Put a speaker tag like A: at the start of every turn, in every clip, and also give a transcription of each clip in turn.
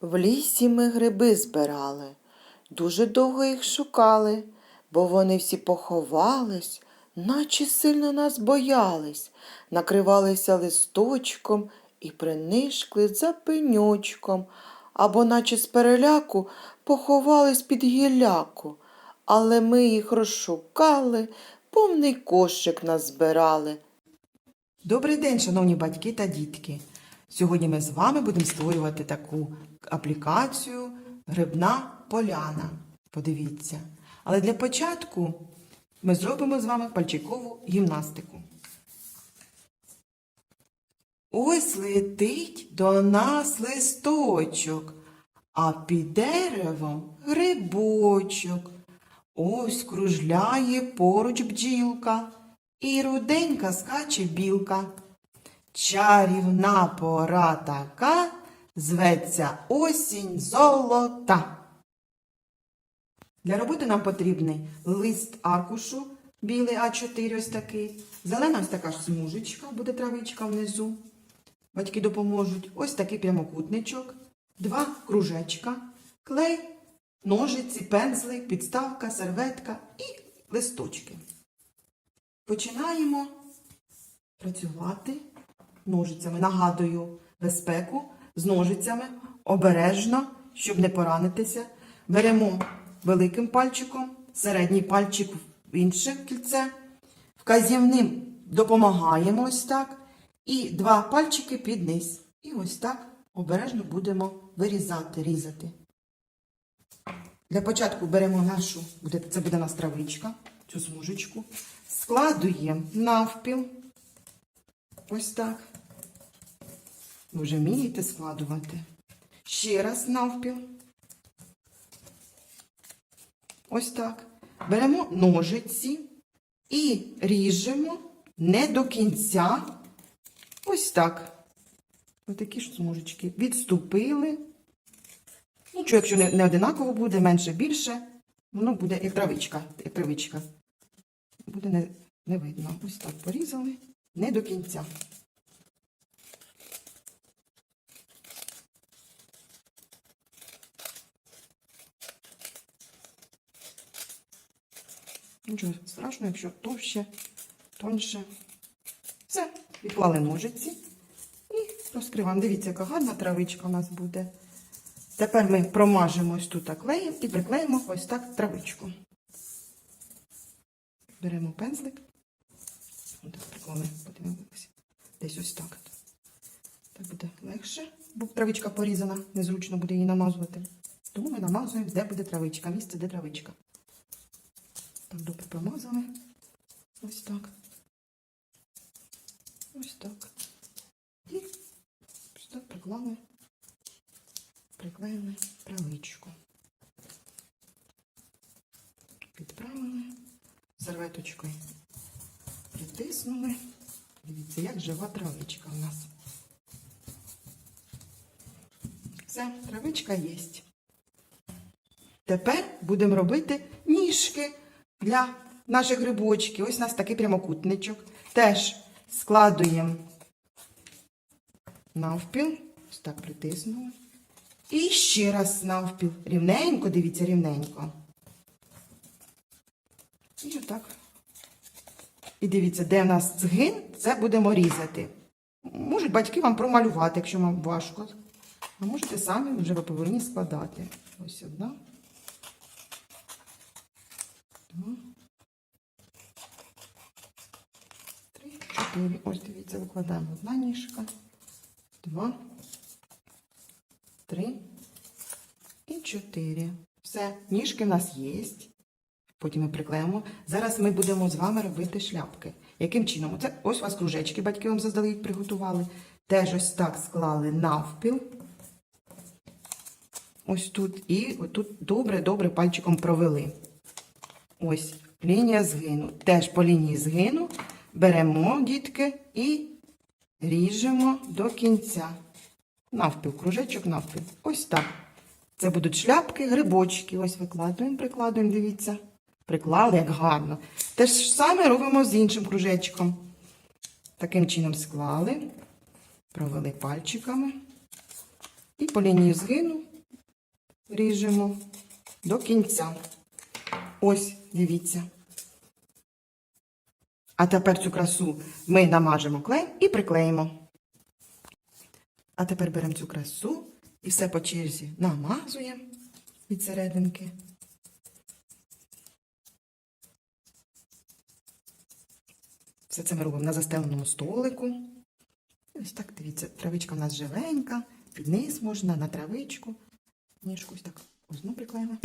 A: В лісі ми гриби збирали, дуже довго їх шукали, бо вони всі поховались, наче сильно нас боялись, накривалися листочком і принишкли за пеньочком, або наче з переляку поховались під гілляку. Але ми їх розшукали, повний кошик назбирали.
B: Добрий день, шановні батьки та дітки. Сьогодні ми з вами будемо створювати таку аплікацію Грибна поляна. Подивіться. Але для початку ми зробимо з вами пальчикову гімнастику. Ось летить до нас листочок, а під деревом грибочок. Ось кружляє поруч бджілка, і руденька скаче білка. Чарівна пора така, зветься осінь золота. Для роботи нам потрібний лист аркушу, білий А4 ось такий, зелена ось така ж смужечка, буде травичка внизу. Батьки допоможуть. Ось такий прямокутничок, два кружечка, клей, ножиці, пензли, підставка, серветка і листочки. Починаємо працювати ножицями. Нагадую безпеку з ножицями обережно, щоб не поранитися. Беремо великим пальчиком, середній пальчик в інше кільце, вказівним допомагаємо ось так. І два пальчики під низ. І ось так обережно будемо вирізати, різати. Для початку беремо нашу, це буде у нас травичка, цю смужечку, складуємо навпіл. Ось так. Ви вже вмієте складувати. Ще раз навпіл. Ось так. Беремо ножиці і ріжемо не до кінця. Ось так. Ось такі ж смужечки. Відступили. Нічого, якщо не, не одинаково буде, менше більше, воно буде як травичка. Як травичка. Буде не, не видно. Ось так порізали. Не до кінця. Нічого страшного, якщо товще, тоньше. Все, відклали ножиці і розкриваємо. Дивіться, яка гарна травичка у нас буде. Тепер ми промажемо ось тут клеєм і приклеїмо ось так травичку. Беремо пензлик. Подивимося. Десь ось так. Так буде легше, бо травичка порізана, незручно буде її намазувати. Тому ми намазуємо, де буде травичка, місце, де травичка. Так, добре промазали. Ось так. Ось так. І ось так приклали, приклеїли травичку. Підправили серветочкою. Притиснули. Дивіться, як жива травичка у нас. Все, травичка є. Тепер будемо робити ніжки для наших грибочків. Ось у нас такий прямокутничок. Теж складуємо навпіл. Ось так притиснули. І ще раз навпіл. Рівненько, дивіться, рівненько. І отак. І дивіться, де в нас згин, це будемо різати. Можуть батьки вам промалювати, якщо вам важко. А можете самі вже ви повинні складати. Ось одна. Два. Ось дивіться, викладаємо одна ніжка. Два. Три. І чотири. Все, ніжки в нас є. Потім ми приклеїмо. Зараз ми будемо з вами робити шляпки. Яким чином? Це ось у вас кружечки, батьки вам заздалегідь приготували. Теж ось так склали навпіл. Ось тут. І отут добре-добре пальчиком провели. Ось лінія згину. Теж по лінії згину беремо, дітки, і ріжемо до кінця. Навпіл, кружечок навпіл. Ось так. Це будуть шляпки, грибочки. Ось викладуємо, прикладуємо, дивіться. Приклали, як гарно. Те ж саме робимо з іншим кружечком. Таким чином склали, провели пальчиками. І по лінії згину ріжемо до кінця. Ось, дивіться. А тепер цю красу ми намажемо клеєм і приклеїмо. А тепер беремо цю красу і все по черзі намазуємо від серединки. Все це ми робимо на застеленому столику. Ось так, дивіться, травичка в нас живенька, під низ можна на травичку. Ніжку ось так одну приклеїмо.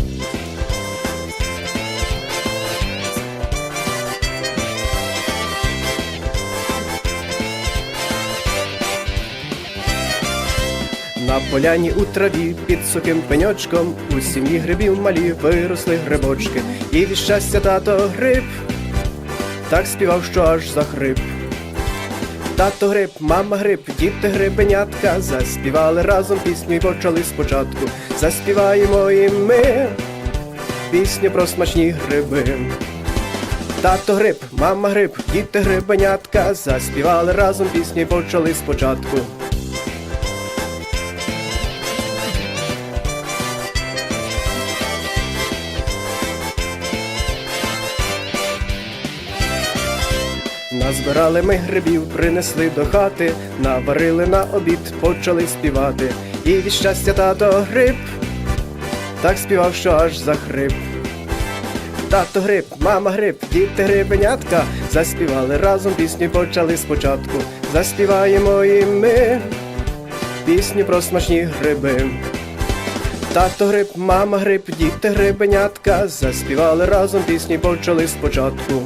C: На поляні у траві під сухим пеньочком у сім'ї грибів малі виросли грибочки, і від щастя тато гриб так співав, що аж захрип. Тато гриб, мама гриб, діти грибенятка заспівали разом пісню і почали спочатку. Заспіваємо і ми пісню про смачні гриби. Тато гриб, мама гриб, діти грибенятка заспівали разом пісню і почали спочатку. Назбирали ми грибів, принесли до хати, наварили на обід, почали співати. І від щастя тато гриб, так співав, що аж захрип. Тато гриб, мама гриб, діти грибенятка заспівали разом пісню, почали спочатку. Заспіваємо і ми пісню про смачні гриби. Тато гриб, мама гриб, діти грибенятка заспівали разом пісню, почали спочатку.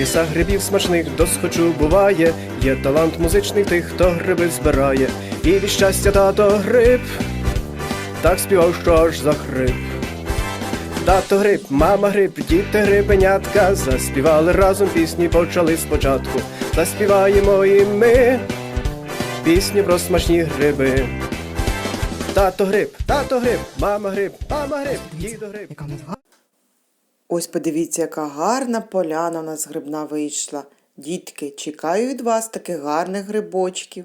C: Лісах грибів смачних досхочу буває, є талант музичний тих, хто гриби збирає, і від щастя тато гриб, так співав, що аж захрип. Тато гриб, мама гриб, діти грибенятка заспівали разом пісні, почали спочатку. Заспіваємо і ми пісню про смачні гриби. Тато гриб, тато гриб, мама гриб, мама гриб, дідо гриб.
B: Яка в нас гарна.
A: Ось подивіться, яка гарна поляна у нас грибна вийшла. Дітки, чекаю від вас таких гарних грибочків.